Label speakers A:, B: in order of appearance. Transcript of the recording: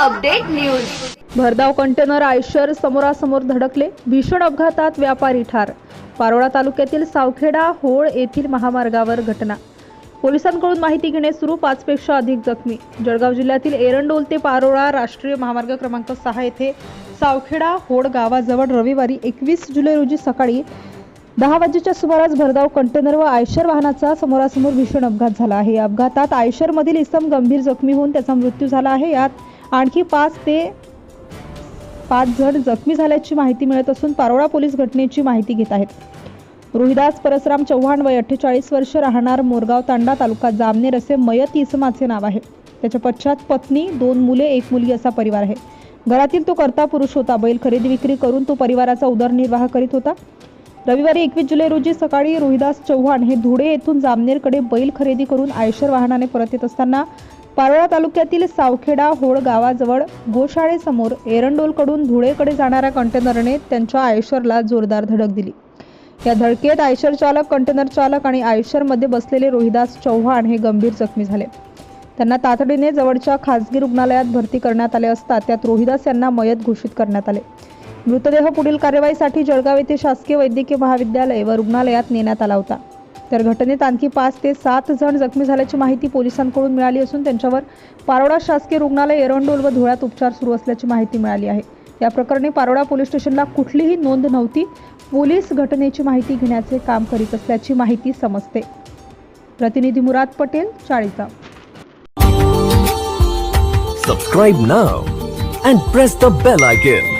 A: News.
B: भरधाव container Eicher समोरासमोर धडकले. भीषण अपघातात व्यापारी ठार. पारोळा तालुक्यातील सावखेडा होळ येथील महामार्गावर घटना. पोलिसांकडून माहिती घेणे सुरू पाचपेक्षा अधिक जखमी. जळगाव जिल्ह्यातील एरंडोल ते पारोळा राष्ट्रीय महामार्ग क्रमांक सहा येथे सावखेडा होड गावाजवळ रविवारी एकवीस जुलै रोजी सकाळी दहा वाजेच्या सुमारास भरधाव कंटेनर व आयशर वाहनाचा समोरासमोर भीषण अपघात झाला आहे. अपघातात आयशरमधील इसम गंभीर जखमी होऊन त्याचा मृत्यू झाला आहे. यात आणखी पाच ते पाच जण जखमी झाल्याची माहिती मिळत असून पारोळा पोलीस घटनेची माहिती घेत आहेत. रोहिदास परसराम चव्हाण वय अठ्ठेचाळीस वर्ष राहणार मोरगाव तांडा तालुका जामनेर असे मयत इसमाचे नाव आहे. त्याच्या पश्चात पत्नी दोन मुले एक मुलगी असा परिवार आहे. घरातील तो करता पुरुष होता. बैल खरेदी विक्री करून तो परिवाराचा उदरनिर्वाह करीत होता. रविवारी एकवीस जुलै रोजी सकाळी रोहिदास चव्हाण हे धुळे येथून जामनेरकडे बैल खरेदी करून आयशर वाहनाने परत येत असताना पारोळा तालुक्यातील सावखेडा होळ गावाजवळ गोशाळेसमोर एरंडोलकडून धुळेकडे जाणाऱ्या कंटेनरने त्यांच्या आयशरला जोरदार धडक दिली. या धडकेत आयशर चालक कंटेनर चालक आणि आयशरमध्ये बसलेले रोहिदास चव्हाण हे गंभीर जखमी झाले. त्यांना तातडीने जवळच्या खासगी रुग्णालयात भरती करण्यात आले असता त्यात रोहिदास यांना मयत घोषित करण्यात आले. मृतदेह पुढील कार्यवाहीसाठी जळगाव येथे शासकीय वैद्यकीय महाविद्यालय व रुग्णालयात नेण्यात आला होता. तर घटनेत आणखी पाच ते सात जण जखमी झाल्याची माहिती पोलिसांकडून मिळाली असून त्यांच्यावर पारोडा शासकीय रुग्णालय एरंडोल व धुळ्यात उपचार सुरू असल्याची माहिती मिळाली आहे. या प्रकरणी पारोडा पोलीस स्टेशनला कुठलीही नोंद नव्हती. पोलीस घटनेची माहिती घेण्याचे काम करीत असल्याची माहिती समजते. प्रतिनिधी Murad Patel चाळीसा.
C: Subscribe now and press the bell icon.